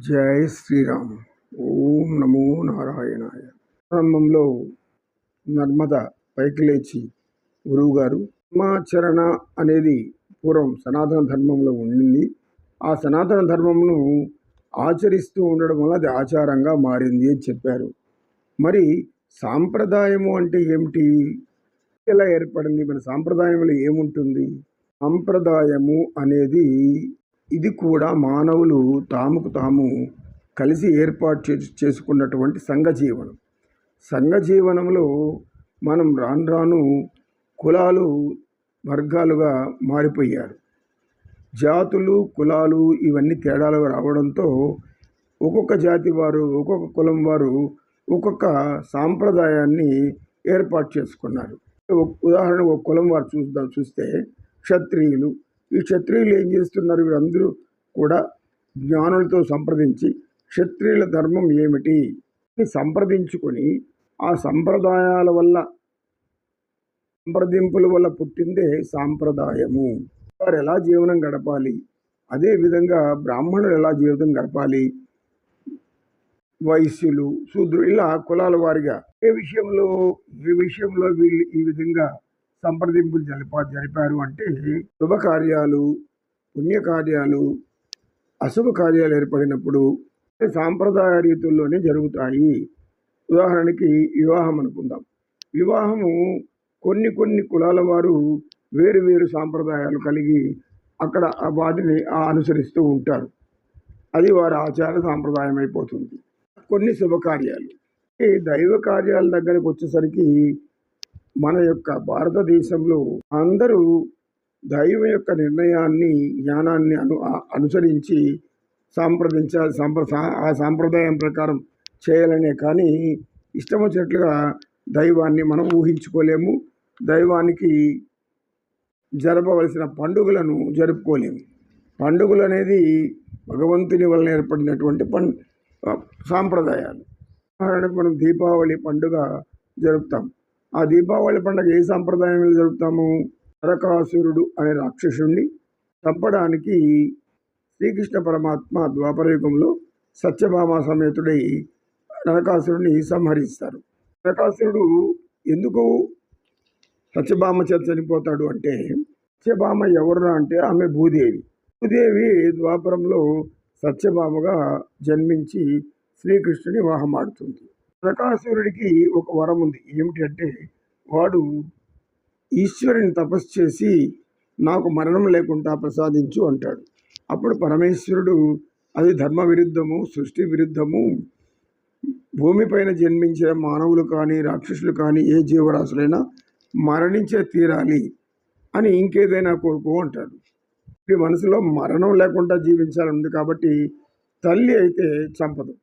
జై శ్రీరామ్. ఓం నమో నారాయణాయ. ప్రారంభంలో నర్మద పైకి లేచి గురువు గారు ధర్మాచరణ అనేది పూర్వం సనాతన ధర్మంలో ఉండింది. ఆ సనాతన ధర్మమును ఆచరిస్తూ ఉండడం వల్ల అది ఆచారంగా మారింది అని చెప్పారు. మరి సాంప్రదాయము అంటే ఏమిటి? ఎలా ఏర్పడింది? మన సాంప్రదాయంలో ఏముంటుంది? సాంప్రదాయము అనేది ఇది కూడా మానవులు తాముకు తాము కలిసి ఏర్పాటు చే చేసుకున్నటువంటి సంఘజీవనం. సంఘజీవనంలో సంఘ జీవనంలో మనం రాను రాను కులాలు వర్గాలుగా మారిపోయారు. జాతులు కులాలు ఇవన్నీ తేడాలు రావడంతో ఒక్కొక్క జాతి వారు ఒక్కొక్క కులం వారు ఒక్కొక్క సాంప్రదాయాన్ని ఏర్పాటు చేసుకున్నారు. ఉదాహరణ ఒక కులం వారు చూద్దాం చూస్తే క్షత్రియులు ఈ క్షత్రియులు ఏం చేస్తున్నారు? వీరందరూ కూడా జ్ఞానులతో సంప్రదించి క్షత్రియుల ధర్మం ఏమిటి? సంప్రదించుకొని ఆ సంప్రదాయాల వల్ల సంప్రదింపుల వల్ల పుట్టిందే సాంప్రదాయము. వారు ఎలా జీవనం గడపాలి? అదే విధంగా బ్రాహ్మణులు ఎలా జీవితం గడపాలి? వైశ్యులు శూద్రులు ఇలా కులాల వారిగా. ఏ విషయంలో ఏ విషయంలో వీళ్ళు ఈ విధంగా సంప్రదింపులు జరిపా జరిపారు అంటే శుభకార్యాలు పుణ్యకార్యాలు అశుభ కార్యాలు ఏర్పడినప్పుడు సాంప్రదాయ రీతుల్లోనే జరుగుతాయి. ఉదాహరణకి వివాహం అనుకుందాం. వివాహము కొన్ని కొన్ని కులాల వారు వేరు వేరు సాంప్రదాయాలు కలిగి అక్కడ వాటిని అనుసరిస్తూ ఉంటారు. అది వారి ఆచార సాంప్రదాయం అయిపోతుంది కొన్ని శుభకార్యాలు. ఈ దైవ కార్యాల దగ్గరకు వచ్చేసరికి మన యొక్క భారతదేశంలో అందరూ దైవం యొక్క నిర్ణయాన్ని జ్ఞానాన్ని అను అనుసరించి సాంప్రదించాలి సాంప్ర సా- ఆ సాంప్రదాయం ప్రకారం చేయాలనే కానీ ఇష్టం వచ్చినట్లుగా దైవాన్ని మనం ఊహించుకోలేము. దైవానికి జరపవలసిన పండుగలను జరుపుకోలేము. పండుగలు అనేది భగవంతుని వలన ఏర్పడినటువంటి పం సాంప్రదాయాలు. ఉదాహరణకు మనం దీపావళి పండుగ జరుపుతాం. ఆ దీపావళి పండుగ ఏ సాంప్రదాయంలో జరుపుతాము? నరకాసురుడు అనే రాక్షసుణ్ణి చంపడానికి శ్రీకృష్ణ పరమాత్మ ద్వాపరయుగంలో సత్యభామ సమేతుడై నరకాసురుడిని సంహరిస్తారు. నరకాసురుడు ఎందుకు సత్యభామ చేత చనిపోతాడు అంటే సత్యభామ ఎవరు అంటే ఆమె భూదేవి. భూదేవి ద్వాపరంలో సత్యభామగా జన్మించి శ్రీకృష్ణుని వివాహమాడుతుంది నరకాసురుడికి ఒక వరం ఉంది. ఏమిటంటే వాడు ఈశ్వరుని తపస్సు చేసి నాకు మరణం లేకుండా ప్రసాదించు అంటాడు. అప్పుడు పరమేశ్వరుడు అది ధర్మ విరుద్ధము సృష్టి విరుద్ధము భూమిపైన జన్మించిన మానవులు కానీ రాక్షసులు కానీ ఏ జీవరాశులైనా మరణించే తీరాలి అని ఇంకేదైనా కోరుకో అంటాడు. ఈ మనసులో మరణం లేకుండా జీవించాలని ఉంది కాబట్టి తల్లి అయితే చంపదు.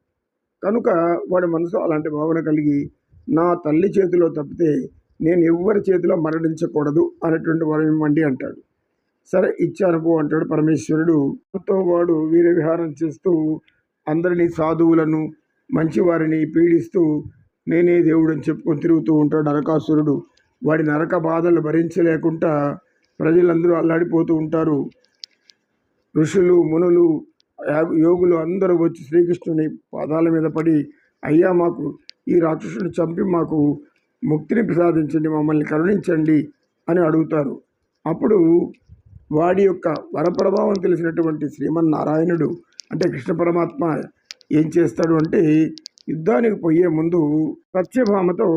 కనుక వాడి మనసు అలాంటి భావన కలిగి నా తల్లి చేతిలో తప్పితే నేను ఎవ్వరి చేతిలో మరణించకూడదు అనేటువంటి వరం ఇవ్వండి అంటాడు. సరే ఇచ్చాను పో అంటాడు పరమేశ్వరుడు. తో వాడు వీర విహారం చేస్తూ అందరినీ సాధువులను మంచివారిని పీడిస్తూ నేనే దేవుడు అని చెప్పుకొని తిరుగుతూ ఉంటాడు నరకాసురుడు. వాడి నరక బాధలు భరించలేకుండా ప్రజలందరూ అల్లాడిపోతూ ఉంటారు. ఋషులు మునులు యోగులు అందరూ వచ్చి శ్రీకృష్ణుని పాదాల మీద పడి అయ్యా మాకు ఈ రాక్షసుని చంపి మాకు ముక్తిని ప్రసాదించండి మమ్మల్ని కరుణించండి అని అడుగుతారు. అప్పుడు వాడి యొక్క వరప్రభావం తెలిసినటువంటి శ్రీమన్నారాయణుడు అంటే కృష్ణ పరమాత్మ ఏం చేస్తాడు అంటే యుద్ధానికి పోయే ముందు సత్యభామతో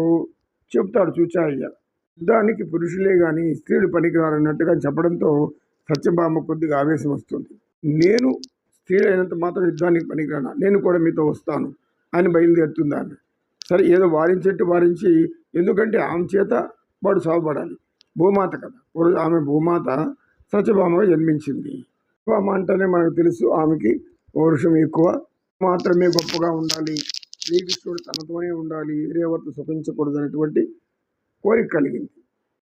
చెప్తాడు చూచాయ్య యుద్ధానికి పురుషులే కానీ స్త్రీలు పనికిరారన్నట్టుగా చెప్పడంతో సత్యభామ కొద్దిగా ఆవేశం వస్తుంది. నేను స్త్రీలైనంత మాత్రం యుద్ధానికి పనికిరానా? నేను కూడా మీతో వస్తాను అని బయలుదేరుతుంది ఆమె సరే ఏదో వారించేట్టు వారించి ఎందుకంటే ఆమె చేత వాడు సాగుపడాలి. భూమాత కదా. పూర్వ- ఆమె భూమాత సత్యభామగా జన్మించింది. సత్యభామ అంటేనే మనకు తెలుసు ఆమెకి పౌరుషం ఎక్కువ. మాత్రమే గొప్పగా ఉండాలి. శ్రీకృష్ణుడు తనతోనే ఉండాలి. వేరే సుఖించకూడదు అనేటువంటి కోరిక కలిగింది.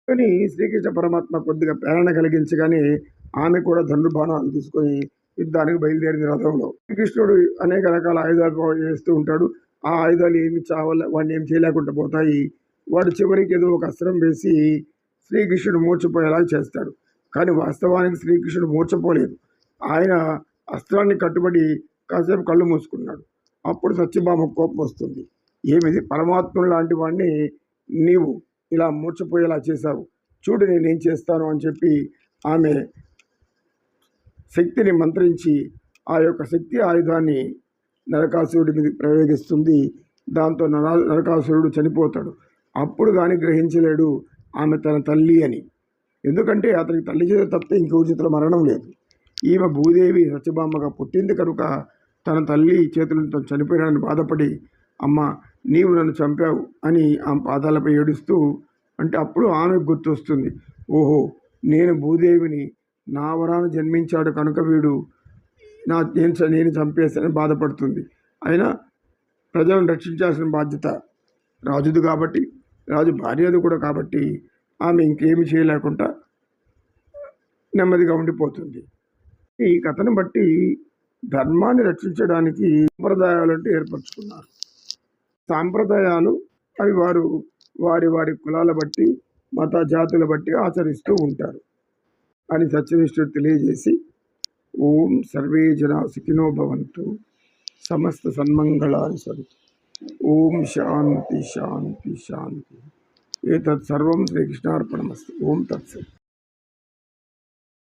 కానీ శ్రీకృష్ణ పరమాత్మ కొద్దిగా ప్రేరణ కలిగించగానే ఆమె కూడా ధనుర్బాణాలు తీసుకొని యుద్ధానికి బయలుదేరింది రథంలో. శ్రీకృష్ణుడు అనేక రకాల ఆయుధాలు చేస్తూ ఉంటాడు. ఆ ఆయుధాలు ఏమి చావాల వాడిని ఏం చేయలేకుండా పోతాయి. వాడు చివరికి ఏదో ఒక అస్త్రం వేసి శ్రీకృష్ణుడు మూర్చిపోయేలా చేస్తాడు. కానీ వాస్తవానికి శ్రీకృష్ణుడు మూర్చపోలేదు ఆయన అస్త్రాన్ని కట్టుబడి కాసేపు కళ్ళు మూసుకున్నాడు. అప్పుడు సత్యభామ కోపం వస్తుంది. ఏమిది? పరమాత్ముడు లాంటి వాడిని నీవు ఇలా మూర్చపోయేలా చేశావు. చూడు నేనేం చేస్తాను అని చెప్పి ఆమె శక్తిని మంత్రించి ఆ యొక్క శక్తి ఆయుధాన్ని నరకాసురుడి మీద ప్రయోగిస్తుంది. దాంతో నర నరకాసురుడు చనిపోతాడు. అప్పుడు కానీ గ్రహించలేడు ఆమె తన తల్లి అని. ఎందుకంటే అతనికి తల్లి చేత తప్పితే ఇంకొక చేతిలో మరణం లేదు. ఈమె భూదేవి సత్యభామగా పుట్టింది కనుక తన తల్లి చేతులతో చనిపోయాడని బాధపడి అమ్మ నీవు నన్ను చంపావు అని ఆమె పాదాలపై ఏడుస్తూ అంటే అప్పుడు ఆమె గుర్తొస్తుంది ఓహో నేను భూదేవిని నా వరాన జన్మించాడు కనుక వీడు నా నేను చ- నేను చంపేస్తానని బాధపడుతుంది. అయినా ప్రజలను రక్షించాల్సిన బాధ్యత రాజుది కాబట్టి రాజు భార్యది కూడా కాబట్టి ఆమె ఇంకేమి చేయలేకుండా నెమ్మదిగా ఉండిపోతుంది. ఈ కథను బట్టి ధర్మాన్ని రక్షించడానికి సాంప్రదాయాలు అంటే ఏర్పరచుకున్నారు. సాంప్రదాయాలు అవి వారు వారి వారి కులాల బట్టి మత జాతుల బట్టి ఆచరిస్తూ ఉంటారు. అని సత్యనిష్ఠుడు తెలియజేసి ఓం సర్వే జనా సుఖినో భవంతు సమస్త సన్మంగళాన్ని సరుతు ఓం శాంతి శాంతి శాంతి. ఏతత్ సర్వం శ్రీకృష్ణార్పణమస్తు ఓం తత్సత్.